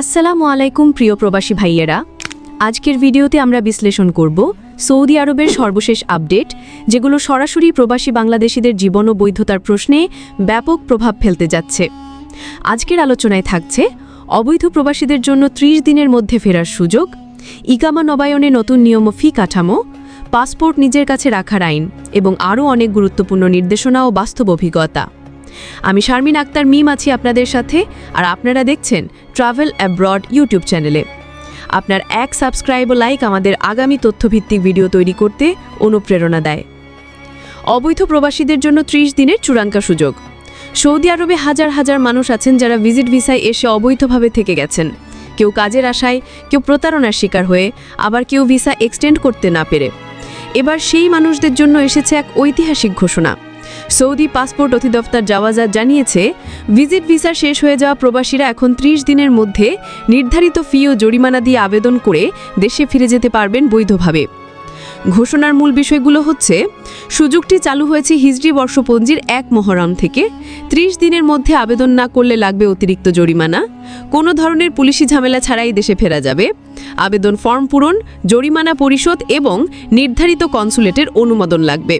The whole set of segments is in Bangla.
আসসালামু আলাইকুম, প্রিয় প্রবাসী ভাইয়েরা। আজকের ভিডিওতে আমরা বিশ্লেষণ করব সৌদি আরবের সর্বশেষ আপডেট, যেগুলো সরাসরি প্রবাসী বাংলাদেশিদের জীবন ও বৈধতার প্রশ্নে ব্যাপক প্রভাব ফেলতে যাচ্ছে। আজকের আলোচনায় থাকছে, অবৈধ প্রবাসীদের জন্য ত্রিশ দিনের মধ্যে ফেরার সুযোগ, ইকামা নবায়নে নতুন নিয়ম ফি কাঠামো, পাসপোর্ট নিজের কাছে রাখার আইন, এবং আরও অনেক গুরুত্বপূর্ণ নির্দেশনা ও বাস্তব অভিজ্ঞতা। আমি শারমিন আক্তার মিম আছি আপনাদের সাথে, আর আপনারা দেখছেন ট্রাভেল অ্যাব্রড ইউটিউব চ্যানেলে আপনার এক সাবস্ক্রাইব ও লাইক আমাদের আগামী তথ্যভিত্তিক ভিডিও তৈরি করতে অনুপ্রেরণা দেয়। অবৈধ প্রবাসীদের জন্য ত্রিশ দিনের চূড়াঙ্কা সুযোগ। সৌদি আরবে হাজার হাজার মানুষ আছেন যারা ভিজিট ভিসায় এসে অবৈধভাবে থেকে গেছেন। কেউ কাজের আশায়, কেউ প্রতারণার শিকার হয়ে, আবার কেউ ভিসা এক্সটেন্ড করতে না পেরে। এবার সেই মানুষদের জন্য এসেছে এক ঐতিহাসিক ঘোষণা। সৌদি পাসপোর্ট অধিদপ্তর জাওয়াজাত জানিয়েছে, ভিজিট ভিসা শেষ হয়ে যাওয়া প্রবাসীরা এখন ত্রিশ দিনের মধ্যে নির্ধারিত ফি ও জরিমানা দিয়ে আবেদন করে দেশে ফিরে যেতে পারবেন বৈধভাবে। ঘোষণার মূল বিষয়গুলো হচ্ছে, সুযোগটি চালু হয়েছে হিজড়ি বর্ষপঞ্জির এক মহরম থেকে, ত্রিশ দিনের মধ্যে আবেদন না করলে লাগবে অতিরিক্ত জরিমানা, কোনো ধরনের পুলিশি ঝামেলা ছাড়াই দেশে ফেরা যাবে, আবেদন ফর্ম পূরণ, জরিমানা পরিশোধ এবং নির্ধারিত কনসুলেটের অনুমোদন লাগবে।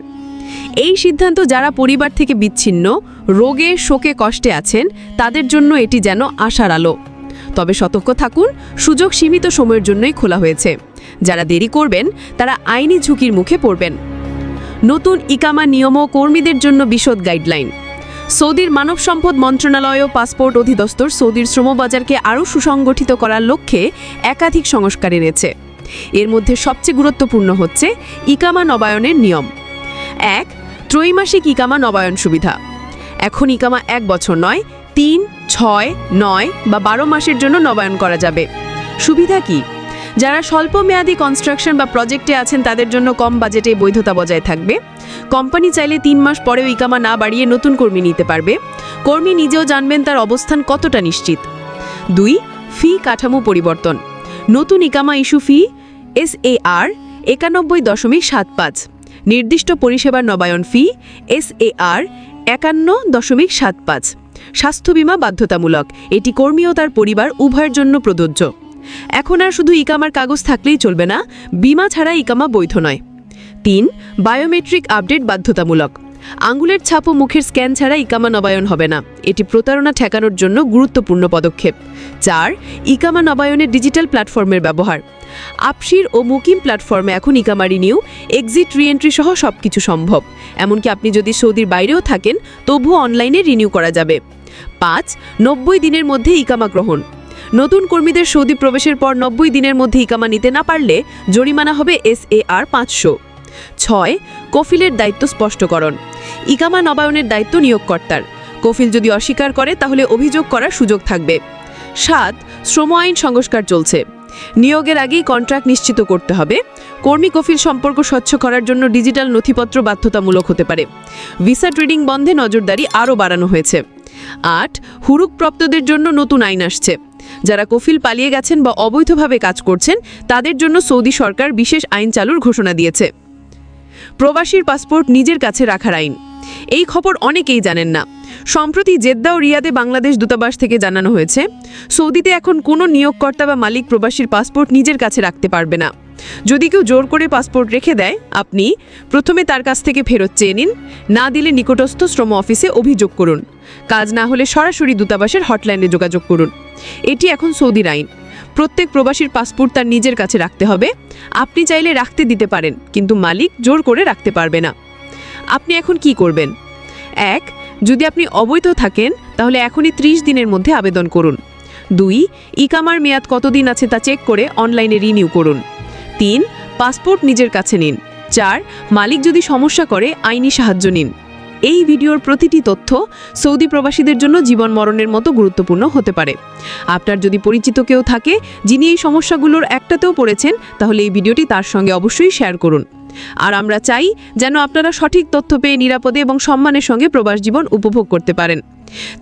এই সিদ্ধান্ত যারা পরিবার থেকে বিচ্ছিন্ন, রোগে, শোকে, কষ্টে আছেন, তাদের জন্য এটি যেন আশার আলো। তবে সতর্ক থাকুন, সুযোগ সীমিত সময়ের জন্যই খোলা হয়েছে। যারা দেরি করবেন, তারা আইনি ঝুঁকির মুখে পড়বেন। নতুন ইকামা নিয়ম ও কর্মীদের জন্য বিশদ গাইডলাইন। সৌদির মানব সম্পদ মন্ত্রণালয় ও পাসপোর্ট অধিদপ্তর সৌদির শ্রমবাজারকে আরও সুসংগঠিত করার লক্ষ্যে একাধিক সংস্কার এনেছে। এর মধ্যে সবচেয়ে গুরুত্বপূর্ণ হচ্ছে ইকামা নবায়নের নিয়ম। এক ত্রৈমাসিক ইকামা নবায়ন সুবিধা। এখন ইকামা এক বছর নয়, তিন, ছয়, নয় বা বারো মাসের জন্য নবায়ন করা যাবে। সুবিধা কি? যারা স্বল্প মেয়াদী কনস্ট্রাকশন বা প্রজেক্টে আছেন, তাদের জন্য কম বাজেটে বৈধতা বজায় থাকবে। কোম্পানি চাইলে তিন মাস পরেও ইকামা না বাড়িয়ে নতুন কর্মী নিতে পারবে। কর্মী নিজেও জানবেন তার অবস্থান কতটা নিশ্চিত। দুই ফি কাঠামো পরিবর্তন। নতুন ইকামা ইস্যু ফি এস এ আর একানব্বই দশমিক সাত পাঁচ। নির্দিষ্ট পরিষেবার নবায়ন ফি এস এ আর একান্ন দশমিক সাত পাঁচ। স্বাস্থ্য বিমা বাধ্যতামূলক। এটি কর্মী ও তার পরিবার উভয়ের জন্য প্রযোজ্য। এখন আর শুধু ইকামার কাগজ থাকলেই চলবে না, বিমা ছাড়া ইকামা বৈধ নয়। তিন, বায়োমেট্রিক আপডেট বাধ্যতামূলক। আঙ্গুলের ছাপ ও মুখের স্ক্যান ছাড়া ইকামা নবায়ন হবে না। এটি প্রতারণা ঠেকানোর জন্য গুরুত্বপূর্ণ পদক্ষেপ। চার, ইকামা নবায়নের ডিজিটাল প্ল্যাটফর্মের ব্যবহার। আপসির ও মুকিম প্ল্যাটফর্মে এখন ইকামা রিনিউ এক্সিট রিএন্ট্রি সহ সবকিছু সম্ভব। এমনকি আপনি যদি সৌদির বাইরেও থাকেন, তবুও অনলাইনে রিনিউ করা যাবে। পাঁচ, নব্বই দিনের মধ্যে ইকামা গ্রহণ। নতুন কর্মীদের সৌদি প্রবেশের পর নব্বই দিনের মধ্যে ইকামা নিতে না পারলে জরিমানা হবে এস এ আর পাঁচশো। ছয়, কফিলের দায়িত্ব স্পষ্টকরণ। ইকামা নবায়নের দায়িত্ব নিয়োগকর্তার। কফিল যদি অস্বীকার করে, তাহলে অভিযোগ করার সুযোগ থাকবে। সাত, শ্রম আইন সংস্কার চলছে। নিয়োগের আগেই কন্ট্রাক্ট নিশ্চিত করতে হবে। কর্মী কফিল সম্পর্ক স্বচ্ছ করার জন্য ডিজিটাল নথিপত্র বাধ্যতামূলক হতে পারে। ভিসা ট্রেডিং বন্ধে নজরদারি আরও বাড়ানো হয়েছে। আট হুরুকপ্রাপ্তদের জন্য নতুন আইন আসছে। যারা কফিল পালিয়ে গেছেন বা অবৈধভাবে কাজ করছেন, তাদের জন্য সৌদি সরকার বিশেষ আইন চালুর ঘোষণা দিয়েছে। প্রবাসীর পাসপোর্ট নিজের কাছে রাখার আইন। এই খবর অনেকেই জানেন না। সম্প্রতি জেদ্দা ও রিয়াদে বাংলাদেশ দূতাবাস থেকে জানানো হয়েছে, সৌদিতে এখন কোনো নিয়োগকর্তা বা মালিক প্রবাসীর পাসপোর্ট নিজের কাছে রাখতে পারবে না। যদি কেউ জোর করে পাসপোর্ট রেখে দেয়, আপনি প্রথমে তার কাছ থেকে ফেরত চেয়ে নিন, না দিলে নিকটস্থ শ্রম অফিসে অভিযোগ করুন। কাজ না হলে সরাসরি দূতাবাসের হটলাইনে যোগাযোগ করুন। এটি এখন সৌদির আইন। প্রত্যেক প্রবাসীর পাসপোর্ট তার নিজের কাছে রাখতে হবে। আপনি চাইলে রাখতে দিতে পারেন, কিন্তু মালিক জোর করে রাখতে পারবে না। আপনি এখন কি করবেন? এক, যদি আপনি অবৈধ থাকেন, তাহলে এখনই ত্রিশ দিনের মধ্যে আবেদন করুন। দুই, ইকামার মেয়াদ কতদিন আছে তা চেক করে অনলাইনে রিনিউ করুন। তিন, পাসপোর্ট নিজের কাছে নিন। চার, মালিক যদি সমস্যা করে, আইনি সাহায্য নিন। এই ভিডিওর প্রতিটি তথ্য সৌদি প্রবাসীদের জন্য জীবন মরণের মতো গুরুত্বপূর্ণ হতে পারে। আপনার যদি পরিচিত কেউ থাকে, যিনি এই সমস্যাগুলোর একটাতেও পড়েছেন, তাহলে এই ভিডিওটি তার সঙ্গে অবশ্যই শেয়ার করুন। আর আমরা চাই যেন আপনারা সঠিক তথ্য পেয়ে নিরাপদে এবং সম্মানের সঙ্গে প্রবাস জীবন উপভোগ করতে পারেন।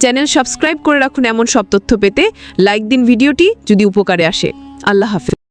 চ্যানেল সাবস্ক্রাইব করে রাখুন এমন সব তথ্য পেতে, লাইক দিন ভিডিওটি যদি উপকারে আসে। আল্লাহ হাফিজ।